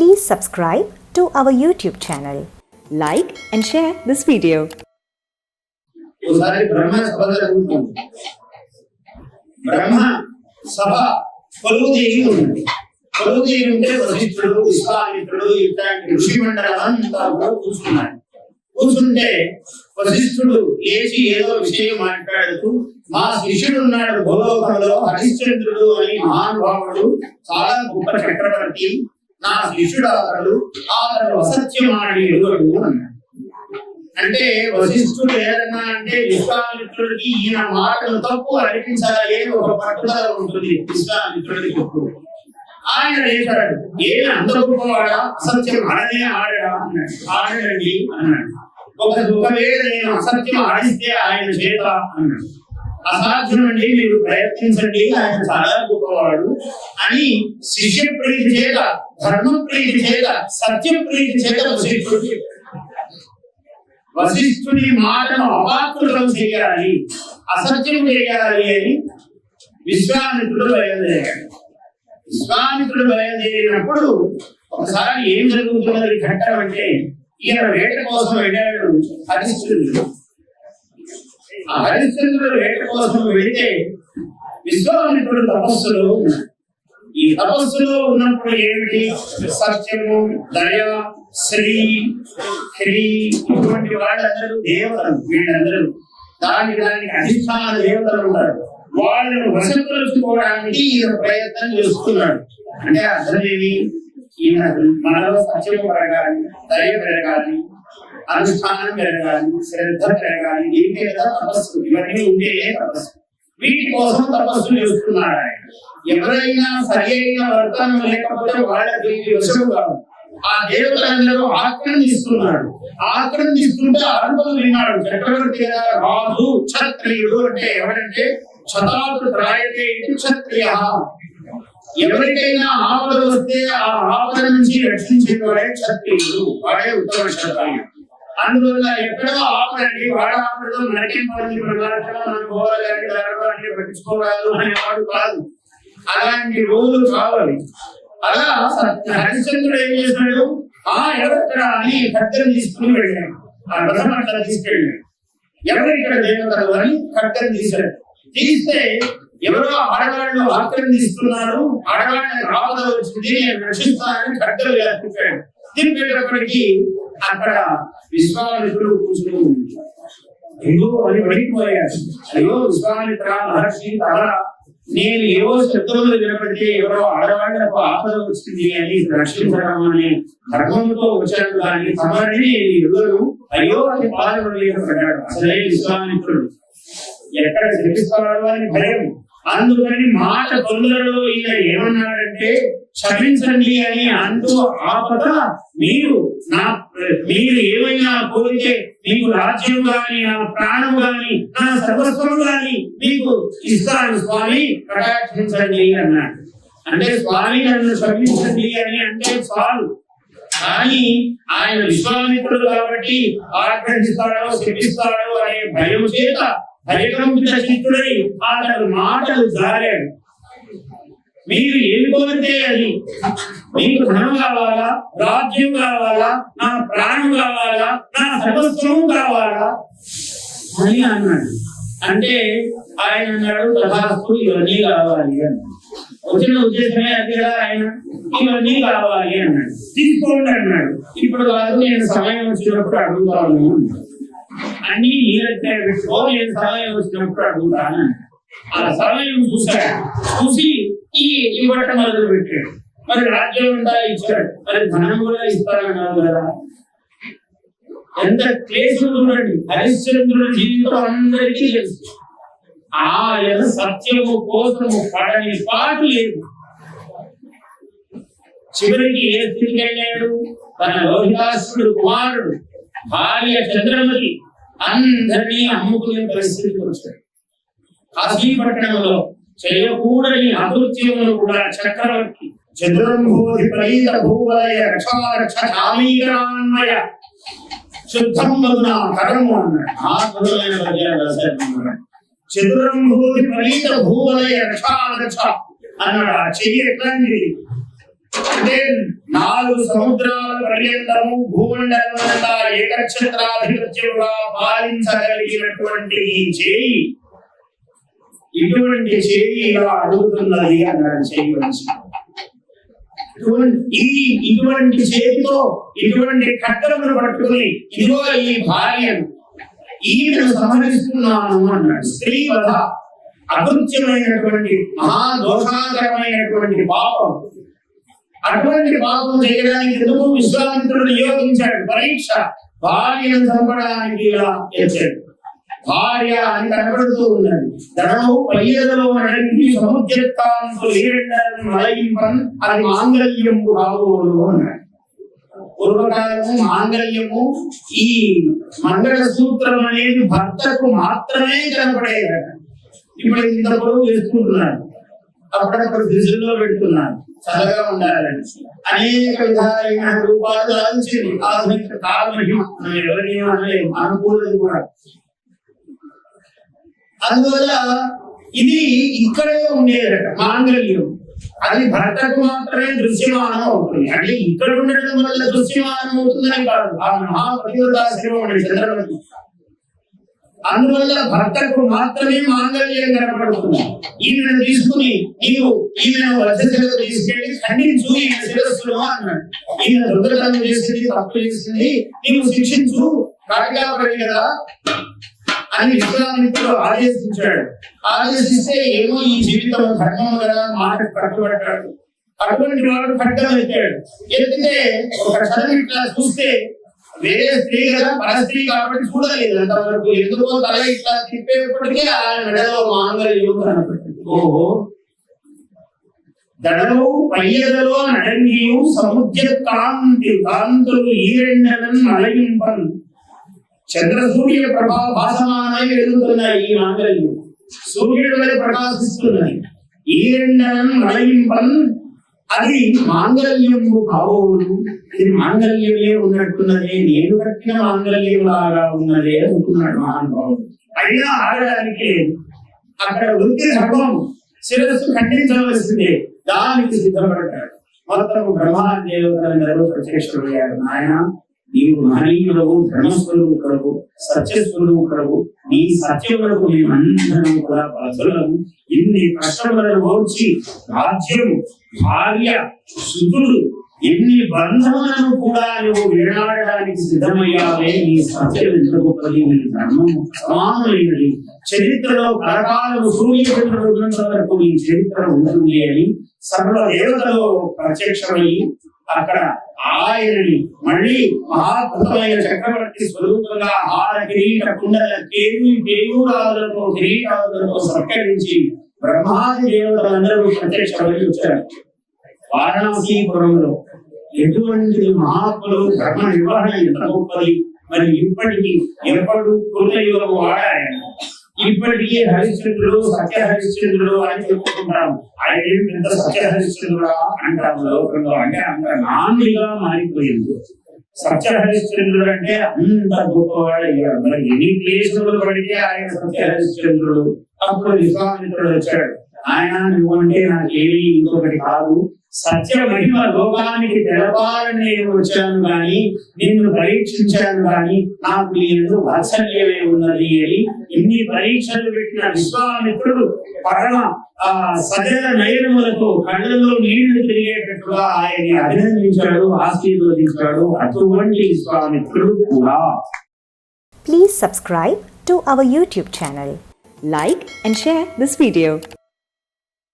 Please subscribe to our YouTube channel. Like and share this video. బ్రహ్మ సభ జరుగుతుంది బ్రహ్మ కొలువు తీరి ఉంది కొలువు తీరి ఉంటే వశిష్ఠుడు విశ్వామిత్రుడు ఇట్లాంటి ఋషి మండలంతా కూడా కూర్చున్నాడు కూర్చుంటే వశిష్ఠుడు లేచి ఏదో విషయం మాట్లాడుతూ మా శిష్యుడు ఉన్నాడు భూలోకంలో హరిశ్చంద్రుడు అని మహానుభావుడు చాలా గొప్ప చక్రవర్తి నా శిష్యుడు అతడు అతడు అసత్యమాడి ఎదుగడు అన్నాడు. అంటే వశిష్ఠుడు ఏదన్నా అంటే విశ్వామిత్రుడికి ఈయన మాటలు తప్పు అనిపించాలి అని ఒక పట్టుదల ఉంటుంది. విశ్వామిత్రుడికి ఎప్పుడు? ఆయన లేచాడు. ఏ అంత గొప్పవాడా అసత్యం ఆడనే ఆడా అన్నాడు. ఆడండి అన్నాడు. ఒక ఒకవేళ నేను అసత్యం ఆడిస్తే ఆయన చేత అన్నాడు. అసాధ్యమండి మీరు ప్రయత్నించండి. ఆయన చాలా గొప్పవాడు. అని శిష్య ప్రీతి చేత ధర్మ ప్రీతి చేత సత్యం ప్రీతి చేత వశిష్ఠుడు వశిష్ఠుని మాటను అవాకులం చేయాలి. అసత్యం చేయాలి అని విశ్వామిత్రుడు బయలుదేరాడు. విశ్వామిత్రుడు బయలుదేరినప్పుడు ఒకసారి ఏం జరుగుతున్నది ఘట్టం అంటే ఈయన వేట కోసం వెళ్ళాడు హరిశ్చంద్రుడు. ఆ హరిశ్చంద్రుడు వేట కోసం వెళితే విశ్వామిత్రుడు తపస్సులు ఈ తపస్సులో ఉన్నప్పుడు ఏమిటి? సత్యము దయ శ్రీ హ్రీ ఇటువంటి వాళ్ళందరూ దేవతలు వీళ్ళందరూ. దాని దానికి అధిష్టాన దేవతలు ఉంటారు. వాళ్ళను వశపరుచుకోవడానికి ఈయన ప్రయత్నం చేస్తున్నాడు. అంటే అర్థమేమి ఈయన మనలో సత్యం పెరగాలి దయ పెరగాలి అనుష్ఠానం పెరగాలి శ్రద్ధ పెరగాలి దీని మీద తపస్సు ఇవన్నీ ఉంటే తపస్సు. వీటి కోసం తపస్సు చేస్తున్నాడు ఆయన. ఎవరైనా సరి అయిన వర్తనం లేకపోతే వాళ్ళకి వశం కాదు. ఆ దేవతలందరూ ఆక్రమిస్తున్నాడు ఆక్రమిస్తుంటే అనుభవం విన్నాడు. చక్రవర్తి రాజు క్షత్రియుడు అంటే ఎవరంటే క్షతాలు రాయతే క్షత్రియ. ఎవరికైనా ఆపద వస్తే ఆ ఆపద నుంచి రక్షించేవాడే క్షత్రియుడు. వాడే ఉత్తమ క్షత్రియుడు. అందువల్ల ఎక్కడో ఆపదండి వాడ ఆపడం మనకేం పడింది మన జరగాలని పట్టించుకోవాలి అనేవాడు కాదు. అలాంటి రోజులు కావాలి. అలా హరిశ్చంద్రుడు ఏం చేశాడు ఆ ఎవరిక్కడ అని తీసుకుని వెళ్ళాడు. ఆ రథం అట్లా తీసుకెళ్ళాడు. ఎవరిక్కడ ఇక్కడ దేవతలు అని ఖడ్గం తీశాడు తీస్తే ఎవరో ఆడవాళ్ళు ఆక్రమిస్తున్నారు ఆడవాళ్ళని రావడం వచ్చింది నేను రక్షిస్తానని ఖడ్గలు తిరిగి వెళ్ళినప్పటికీ అక్కడ విశ్వామిత్రుడు కూర్చుని ఉన్నాడు. అయ్యో అని పడిపోయాడు అయ్యో విశ్వామిత్ర మహర్షి తల. నేను ఏవో శత్రువులు వినపడితే ఎవరో ఆడవాళ్ళకు ఆపద వచ్చింది అని రక్షించడం అనే ధర్మంతో వచ్చాడు. కానీ సమరణి ఎవరు? అయ్యో అని బాధపడలేక అసలే విశ్వామిత్రుడు. ఎక్కడ శ్రమిస్తాడో అని భయం. అందుకని మాట తొందరలో ఈయన ఏమన్నాడంటే క్షమించండి అని అంటూ ఆపద మీరు నా మీరు ఏమైనా కోరితే మీకు రాజ్యం గాని నా ప్రాణం గాని నా సర్వస్వం గాని మీకు ఇస్తాను స్వామి ప్రకాశించండి అన్నాడు. అంటే స్వామి నన్ను శ్రమించండి అని అంటే చాలు. కానీ ఆయన విశ్వామిత్రుడు కాబట్టి ఆగ్రహిస్తాడో శిక్షిస్తాడో అనే భయం చేత భయకంపిత చిత్తుడై అతడు మాటలు జారాడు. మీరు ఏమి కోరితే అది మీకు ధనం కావాలా? రాజ్యం కావాలా? నా ప్రాణం కావాలా? నా సర్వస్వం కావాలా? అని అన్నాడు. అంటే ఆయన అన్నాడు తథాస్తు ఇవన్నీ కావాలి అన్నాడు. వచ్చిన ఉద్దేశమే అది కదా ఆయన? ఇవన్నీ కావాలి అన్నాడు. తీసుకోండి అన్నాడు. ఇప్పుడు కాదు నేను సమయం వచ్చినప్పుడు అడుగుతాను. అన్నాడు. అన్ని నీ పెట్టుకో నేను సమయం వచ్చినప్పుడు అడుగుతాను. అన్నాడు. ఆ సమయం చూశాడు. చూసి ఈ ఇవ్వటం మొదలు పెట్టాడు మరి రాజ్యం అంతా ఇచ్చాడు మరి ధనం కూడా ఇస్తానన్నారు కదా. ఎంత క్లేశం చూడండి హరిశ్చంద్రుడి జీవితం అందరికీ తెలుసు. ఆయన సత్యము కోసము పడని పాటు లేదు. చివరికి ఏ స్థితికి వెళ్ళాడు? తన లోహితాసుడు కుమారుడు భార్య చంద్రమతి అందరినీ అమ్ముకునే పరిస్థితికి వచ్చాడు. కాశీపట్టణంలో చేయకూడని అకృత్యములు కూడా చక్రవర్తి చంద్రంభూతి ప్రైత భూవలయ రక్షారక్ష కామీకరాన్వయ శుద్ధం వదున కరము అన్నాడు ఆ అద్భుతమైన పద్యాలు. చతురంభూతి ప్రణీత భూవలయ రక్షారక్ష అన్నాడు. ఆ చెయ్యి ఎట్లాంటిది? అంటే నాలుగు సముద్రాల పర్యంతము భూమండలమంతా ఏకఛత్రాధిపత్యముగా పాలించగలిగినటువంటి చేయి ఇటువంటి చేయి ఇలా అడుగుతున్నది అన్నాడు చేయి ఇటువంటి- ఈ ఇటువంటి చేతితో ఇటువంటి కట్టలను పట్టుకుని ఇదిగో ఈ భార్యను ఈమెను సంహరిస్తున్నాను అన్నాడు. స్త్రీ వధ అకృత్యమైనటువంటి మహాదోషాకరమైనటువంటి పాపం. అటువంటి పాపం చేయడానికి ఎందుకు విశ్వామిత్రుడు నియోగించాడు? పరీక్ష. భార్యను చంపడానికి ఇలా చేశాడు భార్య అని కనబడుతూ ఉన్నది. ధనము పయ్యదలో నడంగి సముద్రత్తాంతో ఏరెండలను మలయింపన్ అది మాంగళ్యము కాబోలు అన్నాడు. పూర్వకాలము మాంగళ్యము ఈ మంగళ సూత్రం అనేది భర్తకు మాత్రమే కనపడేదట ఇప్పుడు ఇంత పొడవు వేసుకుంటున్నారు అప్పుడప్పుడు ఫ్రిడ్జ్లో పెడుతున్నారు. చల్లగా ఉండాలని. అనేక విధాలైన రూపాలు దాల్చింది ఆధునిక కాల మహిమ మనం ఎవరిని అనలేము. అనుకూలది కూడా. అందువల్ల ఇది ఇక్కడే ఉండేదట మాంగళ్యం. అది భర్తకు మాత్రమే దృశ్యమానం అవుతుంది. అంటే ఇక్కడ ఉండడం వల్ల దృశ్యమానం అవుతుందని కాదు. ఆ మహాపతివ్రతాశ్రమం ఉండే చంద్రవతి అందువల్ల భర్తకు మాత్రమే మాంగళ్యం కనపడుతుంది. ఈమెను తీసుకుని నీవు ఈమెను వద్దకు తీసుకెళ్ళి ఖండించు ఈమె శిరస్సులో అన్నాడు. ఈమె రుద్రతను చేసింది తప్పు చేసింది నీవు శిక్షించు. కాళికాపడి కదా. అని విశ్వామిత్రుడు ఆదేశించాడు. ఆదేశిస్తే ఏమో ఈ జీవితం ధర్మం కదా మాట కట్టుబడ్డాడు అటువంటి వాడు ఖడ్గం ఎత్తాడు ఎందుకంటే ఒక క్షణం ఇట్లా చూస్తే వేరే స్త్రీ కదా పర స్త్రీ కాబట్టి చూడలేదు. అంతవరకు ఎందుకో తల ఇట్లా తిప్పేప్పటికే ఆ మెడలో మాంగళ్యం కనపడుతుంది. ఓహో. దడలు పయ్యదలో నడంగియు సముద్ర కాంతి కాంతులు ఈరెండలను అలగింపను చంద్ర సూర్య ప్రభావ భాసమానై వెలుగుతున్నాయి ఈ మాంగళ్యం సూర్యుడు వలె ప్రకాశిస్తున్నాయి ఈ రెండనం నలయింపన్ అది మాంగళ్యము కావును ఇది మాంగళ్యమే ఉన్నట్టున్నదే నేను కట్టిన మాంగళ్యం లాగా ఉన్నదే అనుకున్నాడు మహానుభావుడు. అయినా ఆడడానికి అక్కడ వృత్తి సర్వం శిరస్సు ఖండించవలసిందే. దానికి సిద్ధపడ్డాడు. మొత్తం బ్రహ్మాదేవతలందరూ ప్రత్యక్షమయ్యాడు నాయన. నీవు మహనీయుడవు ధర్మస్వరూపుడవు కొరకు నీ సత్యములకు మేమందరం కూడా బలము ఇన్ని కష్టములను ఓర్చి రాజ్యము భార్య శుద్ధుడు ఎన్ని బంధములను కూడా నువ్వు విడనాడడానికి సిద్ధమయ్యావే నీ సత్యం ఎంత గొప్పది నీ ధర్మము సమానమైనది చరిత్రలో కలకాలము సూర్యచంద్రుడు ఉన్నంత వరకు నీ చరిత్ర ఉంటుంది అని సర్వ దేవతలో ప్రత్యక్షమయ్యి అక్కడ ఆయనని మళ్ళీ మహాద్భుతమైన చక్రవర్తి స్వరూపంగా హార కిరీట కుండల కేవి కేయూరాదులతో కిరీటాదులతో సత్కరించి బ్రహ్మాది దేవతలందరూ ప్రత్యక్షమై వచ్చారు. వారణాసీపురంలో ఎటువంటి మహాత్ములు ధర్మ నిర్వహణ ఎంత గొప్పది? మరి ఇప్పటికీ ఎప్పుడు కృతయుగం వాడాయన ఇప్పటికీ హరిశ్చంద్రుడు సత్య హరిశ్చంద్రుడు అని చెప్పుకుంటాం ఆయన ఎంత సత్య హరిశ్చంద్రుడా అంటాం లోకంలో. అంటే అంత నాందిగా మారిపోయింది. సత్య హరిశ్చంద్రుడు అంటే అంత గొప్పవాడు అయ్యాడు. మరి ఎన్ని ప్లేసులు పడితే ఆయన సత్య హరిశ్చంద్రుడు అప్పుడు విశ్వామిత్రుడు వచ్చాడు. ఆయన నువ్వంటే నాకేమీ ఇంకొకటి కాదు. సత్య మహిమ లోకానికి తెలపాలని నేను వచ్చాను గాని నిన్ను పరీక్షించాను గాని నాకు నేను వాత్సల్యమే ఉన్నది అని ఇన్ని పరీక్షలు పెట్టిన విశ్వామిత్రుడు పరమ ఆ సజల నయనములతో కళ్ళల్లో నీళ్ళు తిరిగేటట్టుగా ఆయన్ని అభినందించాడు ఆశీర్వదించాడు అటువంటి విశ్వామిత్రుడు కూడా. Please subscribe to our YouTube channel like and share this video